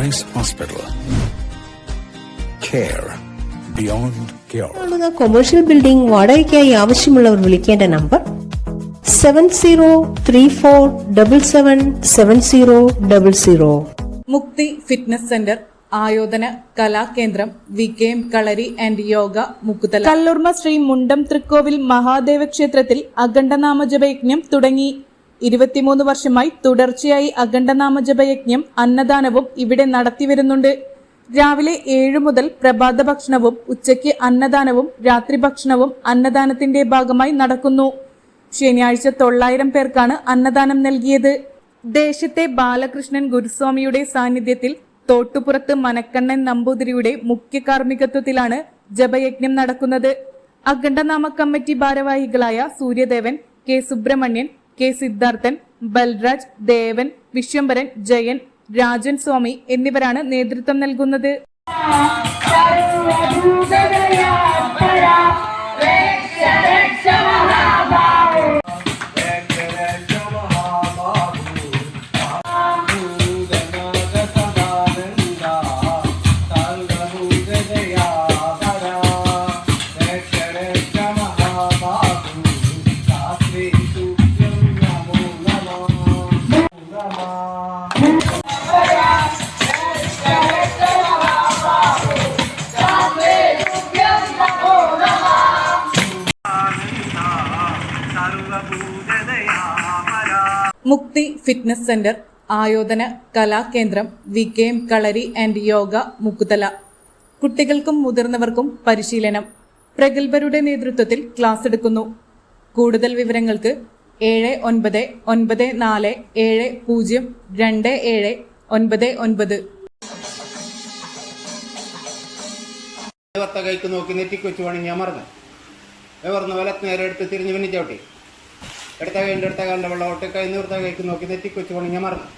Sprice Hospital. Care beyond cure. കാണുന്ന commercial building വാടകയ്ക്കായി ആവശ്യമുള്ളവർ വിളിക്കേണ്ട number seven zero three four double seven seven zero double zero Mukti fitness centre ആയോധന കലാകേന്ദ്രം V K M Kalari and Yoga Mukkuthala Kallurma Shri Mundam Thrikkovil Mahadeva ക്ഷേത്രത്തിൽ അഖണ്ഡനാമജപയജ്ഞം തുടങ്ങി ഇരുപത്തിമൂന്ന് വർഷമായി തുടർച്ചയായി അഖണ്ഡനാമജപയജ്ഞം അന്നദാനവും ഇവിടെ നടത്തിവരുന്നുണ്ട്. രാവിലെ ഏഴ് മുതൽ പ്രഭാത ഭക്ഷണവും ഉച്ചയ്ക്ക് അന്നദാനവും രാത്രി ഭക്ഷണവും അന്നദാനത്തിന്റെ ഭാഗമായി നടക്കുന്നു. ശനിയാഴ്ച തൊള്ളായിരം പേർക്കാണ് അന്നദാനം നൽകിയത്. ദേശത്തെ ബാലകൃഷ്ണൻ ഗുരുസ്വാമിയുടെ സാന്നിധ്യത്തിൽ തോട്ടുപുറത്ത് മനക്കണ്ണൻ നമ്പൂതിരിയുടെ മുഖ്യ കാർമ്മികത്വത്തിലാണ് ജപയജ്ഞം നടക്കുന്നത്. അഖണ്ഡനാമ കമ്മിറ്റി ഭാരവാഹികളായ സൂര്യദേവൻ കെ സുബ്രഹ്മണ്യൻ കെ സിദ്ധാർത്ഥൻ ബൽരാജ് ദേവൻ വിശ്വംഭരൻ ജയൻ രാജൻ സ്വാമി എന്നിവരാണ് നേതൃത്വം നൽകുന്നത്. മുക്തി ഫിറ്റ്നസ് സെന്റർ ആയോധന കലാകേന്ദ്രം V K M Kalari and Yoga Mukkuthala. കുട്ടികൾക്കും മുതിർന്നവർക്കും പരിശീലനം. പ്രഗത്ഭരുടെ നേതൃത്വത്തിൽ ക്ലാസ് എടുക്കുന്നു. കൂടുതൽ വിവരങ്ങൾക്ക് ഏഴ് ഒൻപത് ഒൻപത് നാല് ഏഴ് പൂജ്യം രണ്ട് ഏഴ് ഒൻപത് ഒൻപത്. നോക്കി നെറ്റിക്കൊച്ചു വേണമെങ്കിൽ ഞാൻ മറന്നു വലത്ത് നേരെ എടുത്ത് തിരിഞ്ഞ് പിന്നെ ചവിട്ടി. എടുത്ത കൈന്റെ എടുത്ത കണ്ട വെള്ളം ഒട്ടി കൈ നിർത്ത കൈക്ക് നോക്കി നെറ്റിക്കൊച്ചു ഞാൻ മറന്നു.